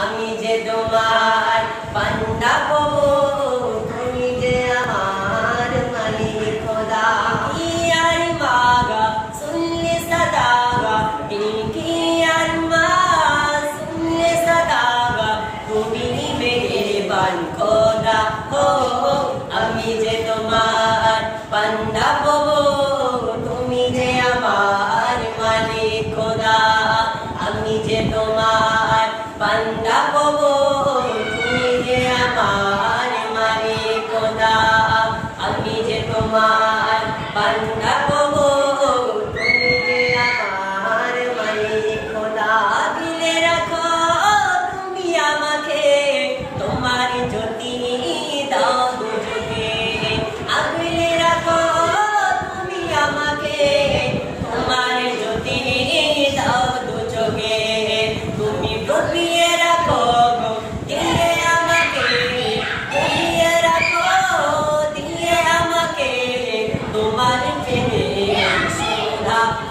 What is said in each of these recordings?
আমি যে তোমার পান্ডা পাবো তুমি যে আমার মালি খোদা। ইয়ার মাগা, শুনলে সদাগা ইনকি আর মা, শুনলে সদাগা তুমি মেরে বান আমার মালিক খোদা আমি যে তোমার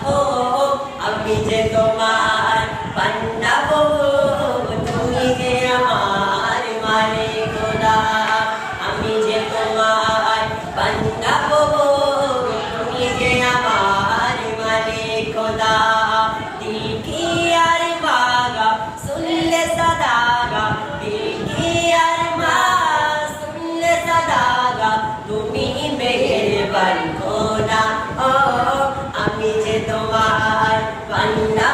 ও আমি যে তোমার পান্ডা বহু তুমি যে আমার মানে গোদা আমি যে তোমার পান্ডা বহু তুমি যে আমার মানে গোদা দিল কি আর বাগা শুনলে সদাগা দিল কি আর মা শুনলে সদাগা তুমি মেহেরবান খোদা। ও আমি যে তোমার বান্দা।